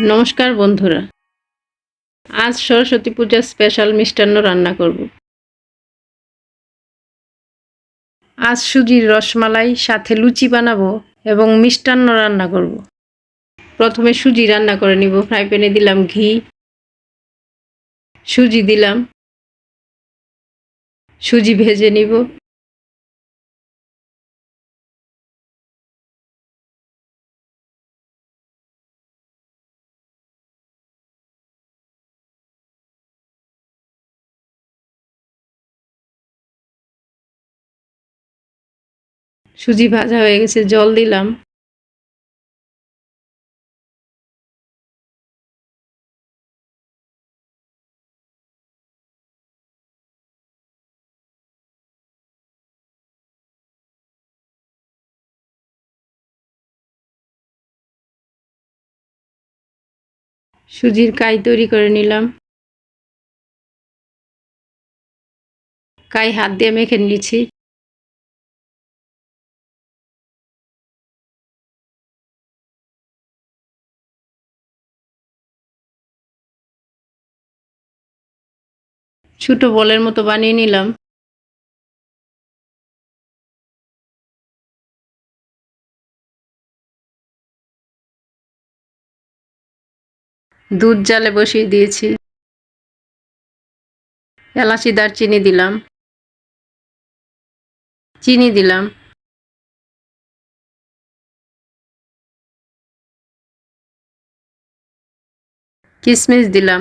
নমস্কার বন্ধুরা। আজ সরস্বতী পূজার স্পেশাল মিষ্টান্ন রান্না করব। আজ সুজির রসমালাই, সাথে লুচি বানাবো এবং মিষ্টান্ন রান্না করব। প্রথমে সুজি রান্না করে নিব। ফ্রাই প্যানে দিলাম ঘি। সুজি দিলাম। সুজি ভেজে নিব। সুজি ভাজা হয়ে গেছে, জল দিলাম। সুজির কাই তৈরি করে নিলাম। কাই হাত দিয়ে মেখে নিয়েছি। ছোট বলের মতো বানিয়ে নিলাম। দুধ জালে বসিয়ে দিয়েছি। এলাচি, দারচিনি দিলাম। চিনি দিলাম। কিশমিশ দিলাম।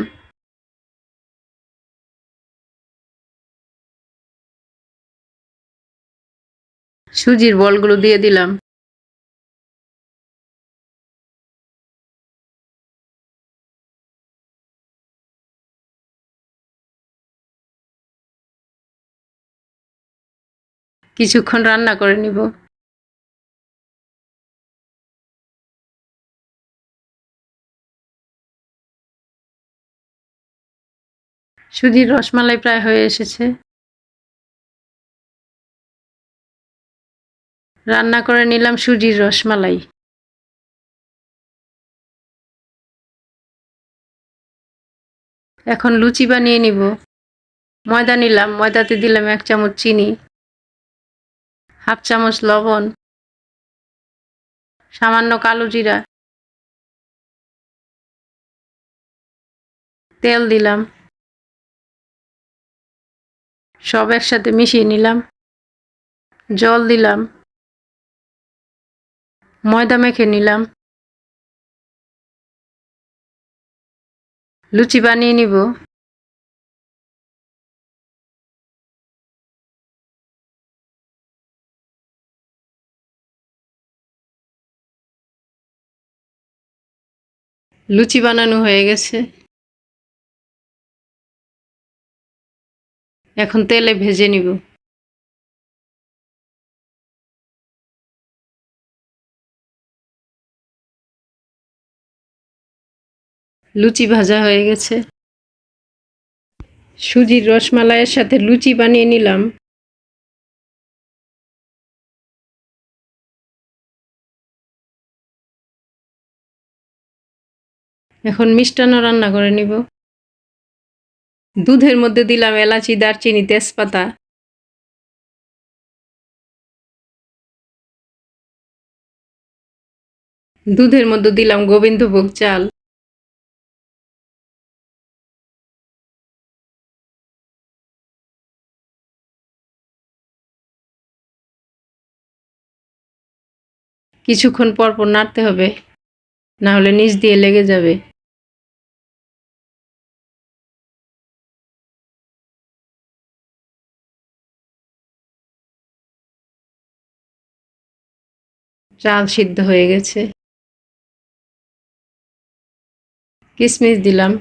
সুজির বলগুলো দিয়ে দিলাম। কিছুক্ষণ রান্না করে নিব। সুজির রসমালাই প্রায় হয়ে এসেছে। রান্না করে নিলাম সুজির রসমালাই। এখন লুচি বানিয়ে নিব। ময়দা নিলাম, ময়দাতে দিলাম এক চামচ চিনি, হাফ চামচ লবণ, সামান্য কালো জিরা, তেল দিলাম। সব একসাথে মিশিয়ে নিলাম। জল দিলাম। ময়দা মেখে নিলাম লুচি বানিয়ে নিব। লুচি বানানো হয়ে গেছে। এখন তেলে ভেজে নিব। লুচি ভাজা হয়ে গেছে। সুজির রসমালাইয়ের সাথে লুচি বানিয়ে নিলাম। এখন মিষ্টান্ন রান্না করে নিব। দুধের মধ্যে দিলাম এলাচি, দারচিনি, তেজপাতা। দুধের মধ্যে দিলাম গোবিন্দভোগ চাল। কিছুক্ষণ পর পর নাড়তে হবে। না হলে নিচ দিয়ে লেগে যাবে। চাল সিদ্ধ হয়ে গেছে। কিশমিশ দিলাম।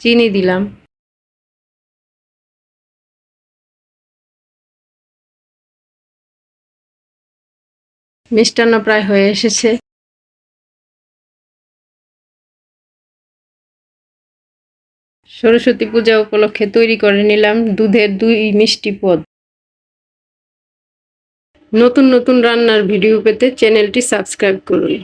চিনি দিলাম। মিষ্টান্ন প্রায় হয়ে এসেছে। সরস্বতী পূজা উপলক্ষে তৈরি করে নিলাম দুধের দুই মিষ্টি পদ। নতুন নতুন রান্নার ভিডিও পেতে চ্যানেলটি সাবস্ক্রাইব করুন।